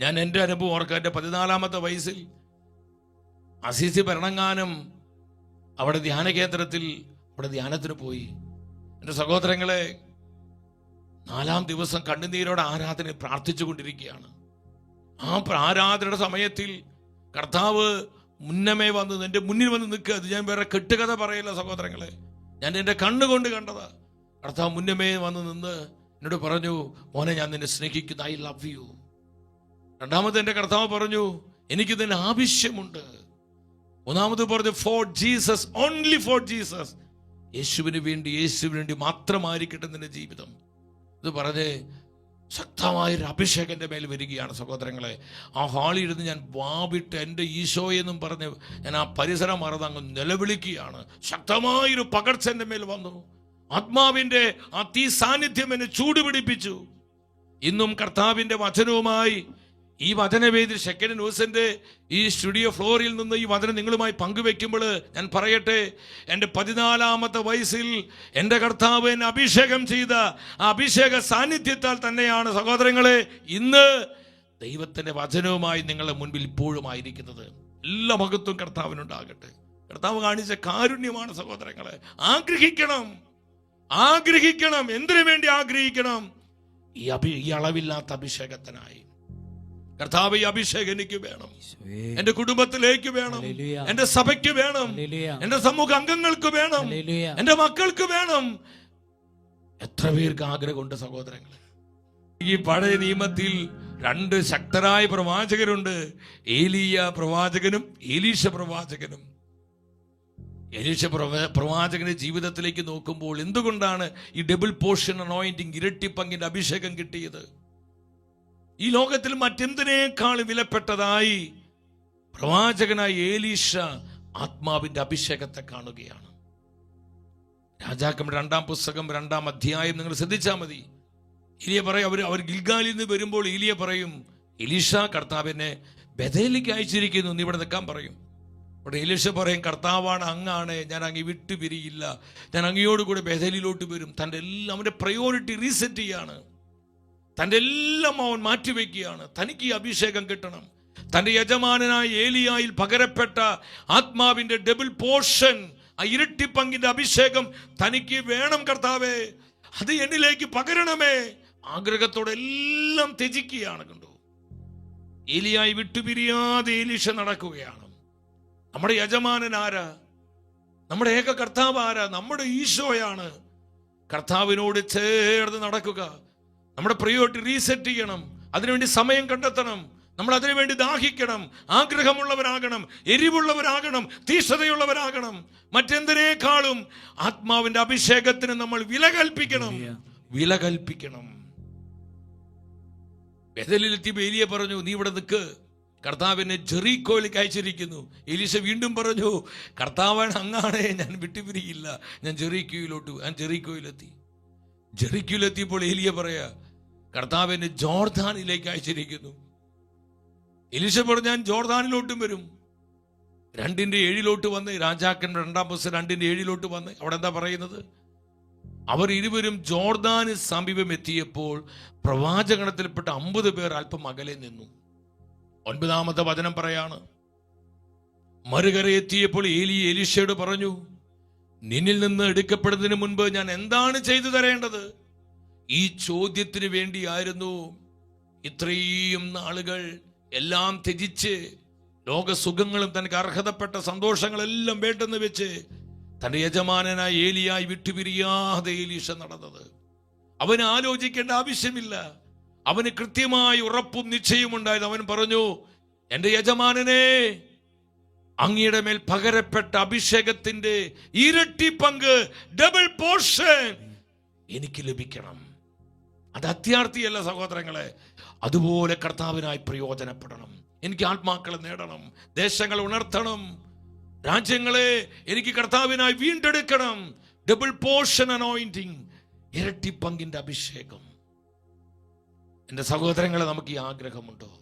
ഞാൻ എന്റെ അനുഭവം ഓർക്കുക എന്റെ പതിനാലാമത്തെ വയസ്സിൽ അസീസി ഭരണങ്ങാനം അവിടെ ധ്യാന കേന്ദ്രത്തിൽ അവിടെ ധ്യാനത്തിന് പോയി. എന്റെ സഹോദരങ്ങളെ നാലാം ദിവസം കണ്ണുനീരോടെ ആരാധന പ്രാർത്ഥിച്ചു കൊണ്ടിരിക്കുകയാണ്. ആ ആരാധനയുടെ സമയത്തിൽ കർത്താവ് മുന്നമേ വന്ന് എന്റെ മുന്നിൽ വന്ന് നിൽക്കുക അത് ഞാൻ വേറെ കെട്ടുകഥ പറയില്ല സഹോദരങ്ങളെ. ഞാൻ എന്റെ കണ്ണുകൊണ്ട് കണ്ടതാ. കർത്താവ് മുന്നമേ വന്ന് നിന്ന് എന്നോട് പറഞ്ഞു മോനെ ഞാൻ നിന്നെ സ്നേഹിക്കുന്നു. ഐ ലവ് യു രണ്ടാമത് എന്റെ കർത്താവ് പറഞ്ഞു എനിക്കിതിന് ആവശ്യമുണ്ട്. ഒന്നാമത് പറഞ്ഞു for Jesus only for Jesus യേശുവിന് വേണ്ടി യേശുവിന് വേണ്ടി മാത്രമായിരിക്കട്ടെ നിന്റെ ജീവിതം. ഇത് പറഞ്ഞ് ശക്തമായൊരു അഭിഷേകന്റെ മേൽ വരികയാണ് സഹോദരങ്ങളെ. ആ ഹാളിൽ ഇരുന്ന് ഞാൻ വാവിട്ട് എന്റെ ഈശോയെന്നും പറഞ്ഞ് ഞാൻ ആ പരിസരം മറന്ന് അങ്ങ് നിലവിളിക്കുകയാണ്. ശക്തമായൊരു പകർച്ച എന്റെ മേൽ വന്നു. ആത്മാവിന്റെ ആ തീ സാന്നിധ്യം എന്നെ ചൂടുപിടിപ്പിച്ചു. ഇന്നും കർത്താവിന്റെ വചനവുമായി ഈ വചനവേദി സെക്കൻഡ് ന്യൂസിന്റെ ഈ സ്റ്റുഡിയോ ഫ്ലോറിൽ നിന്ന് ഈ വചനം നിങ്ങളുമായി പങ്കുവെക്കുമ്പോൾ ഞാൻ പറയട്ടെ എന്റെ പതിനാലാമത്തെ വയസ്സിൽ എന്റെ കർത്താവ് എന്നെ അഭിഷേകം ചെയ്ത ആ അഭിഷേക സാന്നിധ്യത്താൽ തന്നെയാണ് സഹോദരങ്ങളെ ഇന്ന് ദൈവത്തിന്റെ വചനവുമായി നിങ്ങളുടെ മുൻപിൽ ഇപ്പോഴും ആയിരിക്കുന്നത്. എല്ലാ മഹത്വം കർത്താവിനുണ്ടാകട്ടെ. കർത്താവ് കാണിച്ച കാരുണ്യമാണ് സഹോദരങ്ങളെ. ആഗ്രഹിക്കണം. ആഗ്രഹിക്കണം. എന്തിനു വേണ്ടി ആഗ്രഹിക്കണം? ഈ അഭി ഈ അളവില്ലാത്ത അഭിഷേകത്തിനായി. കർത്താവ് ഈ അഭിഷേകം എനിക്ക് വേണം. എന്റെ കുടുംബത്തിലേക്ക് വേണം. എന്റെ സഭയ്ക്ക് വേണം. എന്റെ സമൂഹ അംഗങ്ങൾക്ക് വേണം. എന്റെ മക്കൾക്ക് വേണം. എത്ര പേർക്ക് ആഗ്രഹമുണ്ട് സഹോദരങ്ങൾ ഈ പഴയ നിയമത്തിൽ രണ്ട് ശക്തരായ പ്രവാചകരുണ്ട്. ഏലിയ പ്രവാചകനും ഏലീശ പ്രവാചകനും. എലീശ പ്രവാചകന്റെ ജീവിതത്തിലേക്ക് നോക്കുമ്പോൾ എന്തുകൊണ്ടാണ് ഈ ഡബിൾ പോർഷൻ അനോയിന്റിങ് ഇരട്ടി പങ്കിന്റെ അഭിഷേകം കിട്ടിയത്? ഈ ലോകത്തിൽ മറ്റെന്തിനേക്കാൾ വിലപ്പെട്ടതായി പ്രവാചകനായ ഏലീഷ ആത്മാവിന്റെ അഭിഷേകത്തെ കാണുകയാണ്. രാജാക്കം രണ്ടാം പുസ്തകം രണ്ടാം അധ്യായം നിങ്ങൾ ശ്രദ്ധിച്ചാൽ മതി. ഇലിയ പറയും അവർ അവർ ഗിൽഗാലിൽ നിന്ന് വരുമ്പോൾ ഇലിയ പറയും എലീഷ കർത്താവിനെ ബഥേലിക്ക് അയച്ചിരിക്കുന്നു നീ ഇവിടെ നിൽക്കാൻ പറയും. അവിടെ എലീഷ പറയും കർത്താവാണ് അങ്ങാണ് ഞാൻ അങ്ങ് വിട്ടു പിരിയില്ല ഞാൻ അങ്ങയോട് കൂടെ ബഥേലിലോട്ട് വരും. തന്റെ എല്ലാം അവന്റെ പ്രയോറിറ്റി റീസെറ്റ് ചെയ്യാണ്. തന്റെ എല്ലാം അവൻ മാറ്റിവെക്കുകയാണ്. തനിക്ക് ഈ അഭിഷേകം കിട്ടണം. തന്റെ യജമാനായ ഏലിയായിൽ പകരപ്പെട്ട ആത്മാവിന്റെ ഡബിൾ പോർഷൻ ആ ഇരട്ടി പങ്കിന്റെ അഭിഷേകം തനിക്ക് വേണം കർത്താവേ. അത് എന്നിലേക്ക് പകരണമേ. ആഗ്രഹത്തോടെ എല്ലാം ത്യജിക്കുകയാണ് കണ്ടു. ഏലിയായി വിട്ടുപിരിയാതെ ഏലീഷ നടക്കുകയാണ്. നമ്മുടെ യജമാനൻ ആരാ? നമ്മുടെ ഏക കർത്താവ് ആരാ? നമ്മുടെ ഈശോയാണ്. കർത്താവിനോട് ചേർന്ന് നടക്കുക. നമ്മുടെ പ്രിയോറിറ്റി റീസെറ്റ് ചെയ്യണം. അതിനുവേണ്ടി സമയം കണ്ടെത്തണം. നമ്മൾ അതിനുവേണ്ടി ദാഹിക്കണം. ആഗ്രഹമുള്ളവരാകണം. എരിവുള്ളവരാകണം. തീഷ്ണതയുള്ളവരാകണം. മറ്റെന്തിനേക്കാളും ആത്മാവിന്റെ അഭിഷേകത്തിന് നമ്മൾ വില കൽപ്പിക്കണം. വില കൽപ്പിക്കണം. ബദലിലെത്തി ബേലിയെ പറഞ്ഞു നീ ഇവിടെ നിൽക്ക് കർത്താവിനെ ജെറീക്കോയിലേക്ക് അയച്ചിരിക്കുന്നു. എലീശ വീണ്ടും പറഞ്ഞു കർത്താവാണ് അങ്ങാണേ. ഞാൻ വിട്ടുപിരിയില്ല. ഞാൻ ജെറീക്കോയിലോട്ട് ഞാൻ ജെറീക്കോയിലെത്തി. ജെറിക്കുലെത്തിയപ്പോൾ എലിയ പറയാ കർത്താവിനെ ജോർദാനിലേക്ക് അയച്ചിരിക്കുന്നു. എലിശ പറഞ്ഞാൻ ഞാൻ ജോർദാനിലോട്ടും വരും. രണ്ടിന്റെ ഏഴിലോട്ട് വന്ന് രാജാക്കൻ രണ്ടാം ബസ് രണ്ടിന്റെ ഏഴിലോട്ട് വന്ന് അവിടെ എന്താ പറയുന്നത്? അവർ ഇരുവരും ജോർദാന് സമീപം എത്തിയപ്പോൾ പ്രവാചകണത്തിൽപ്പെട്ട അമ്പത് പേർ അല്പം അകലെ നിന്നു. ഒൻപതാമത്തെ വചനം പറയാണ് മറുകര എത്തിയപ്പോൾ ഏലി എലിശയോട് പറഞ്ഞു നിന്നിൽ നിന്ന് എടുക്കപ്പെടുന്നതിന് മുൻപ് ഞാൻ എന്താണ് ചെയ്തു തരേണ്ടത്? ഈ ചോദ്യത്തിന് വേണ്ടിയായിരുന്നു ഇത്രയും നാളുകൾ എല്ലാം ത്യജിച്ച് ലോകസുഖങ്ങളും തനിക്ക് അർഹതപ്പെട്ട സന്തോഷങ്ങളെല്ലാം വേണ്ടെന്ന് വെച്ച് തന്റെ യജമാനനായ ഏലിയായി വിട്ടുപിരിയാതെ ഏലീഷ നടന്നത്. അവന് ആലോചിക്കേണ്ട ആവശ്യമില്ല. അവന് കൃത്യമായി ഉറപ്പും നിശ്ചയവും ഉണ്ടായത് അവൻ പറഞ്ഞു എന്റെ യജമാനനെ അങ്ങയുടെ മേൽ പകരപ്പെട്ട അഭിഷേകത്തിന്റെ ഇരട്ടി പങ്ക് ഡബിൾ പോർഷൻ എനിക്ക് ലഭിക്കണം. അത് അത്യാർത്ഥിയല്ല സഹോദരങ്ങളെ. അതുപോലെ കർത്താവിനായി പ്രയോജനപ്പെടണം. എനിക്ക് ആത്മാക്കളെ നേടണം. ദേശങ്ങളെ ഉണർത്തണം. രാജ്യങ്ങളെ എനിക്ക് കർത്താവിനായി വീണ്ടെടുക്കണം. ഡബിൾ പോർഷൻ അനോയിന്റിങ് ഇരട്ടി പങ്കിന്റെ അഭിഷേകം. എന്റെ സഹോദരങ്ങളെ നമുക്ക് ഈ ആഗ്രഹമുണ്ടോ?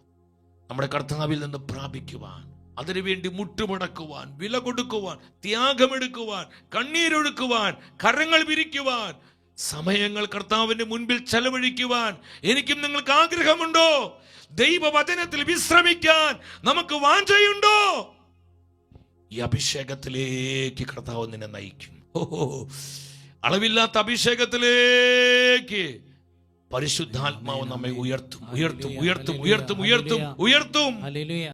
നമ്മുടെ കർത്താവിൽ നിന്ന് പ്രാപിക്കുവാൻ അതിനുവേണ്ടി മുട്ടുമടക്കുവാൻ വില കൊടുക്കുവാൻ ത്യാഗമെടുക്കുവാൻ കണ്ണീരൊഴുക്കുവാൻ കരങ്ങൾ വിരിക്കുവാൻ സമയങ്ങൾ കർത്താവിന്റെ മുൻപിൽ ചെലവഴിക്കുവാൻ എനിക്കും നിങ്ങൾക്ക് ആഗ്രഹമുണ്ടോ? ദൈവവചനത്തിൽ വിശ്രമിക്കാൻ നമുക്ക് വാഞ്ചയുണ്ടോ? ഈ അഭിഷേകത്തിലേക്ക് കർത്താവ് നിന്നെ നയിക്കും. ഓഹോ അളവില്ലാത്ത അഭിഷേകത്തിലേക്ക് പരിശുദ്ധാത്മാവ് നമ്മെ ഉയർത്തും ഉയർത്തും ഉയർത്തും ഉയർത്തും ഉയർത്തും ഉയർത്തും.